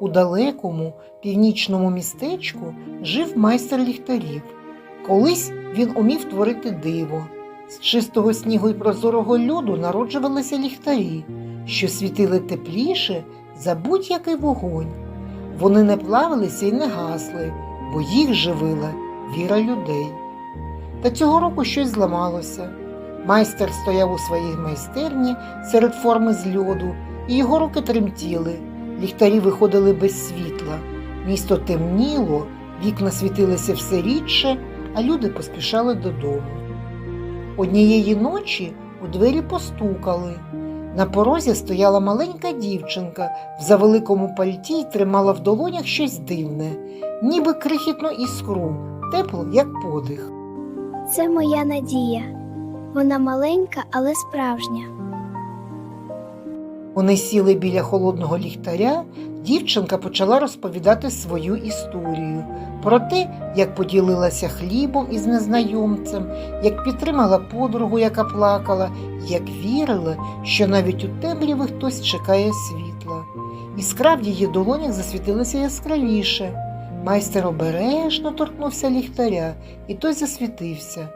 У далекому північному містечку жив майстер ліхтарів. Колись він умів творити диво. З чистого снігу і прозорого льоду народжувалися ліхтарі, що світили тепліше за будь-який вогонь. Вони не плавилися і не гасли, бо їх живила віра людей. Та цього року щось зламалося. Майстер стояв у своїй майстерні серед форми з льоду, і його руки тремтіли. Ліхтарі виходили без світла. Місто темніло, вікна світилися все рідше, а люди поспішали додому. Однієї ночі у двері постукали. На порозі стояла маленька дівчинка в завеликому пальті й тримала в долонях щось дивне, ніби крихітну іскру, тепло, як подих. Це моя надія. Вона маленька, але справжня. Вони сіли біля холодного ліхтаря, дівчинка почала розповідати свою історію про те, як поділилася хлібом із незнайомцем, як підтримала подругу, яка плакала, як вірила, що навіть у темряві хтось чекає світла. Іскра в її долонях засвітилася яскравіше. Майстер обережно торкнувся ліхтаря, і той засвітився.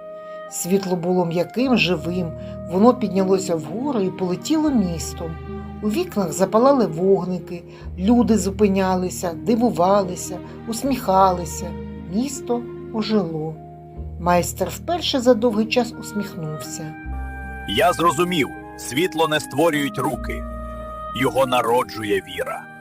Світло було м'яким, живим, воно піднялося вгору і полетіло містом. У вікнах запалали вогники, люди зупинялися, дивувалися, усміхалися. Місто ожило. Майстер вперше за довгий час усміхнувся. Я зрозумів, світло не створюють руки, його народжує віра.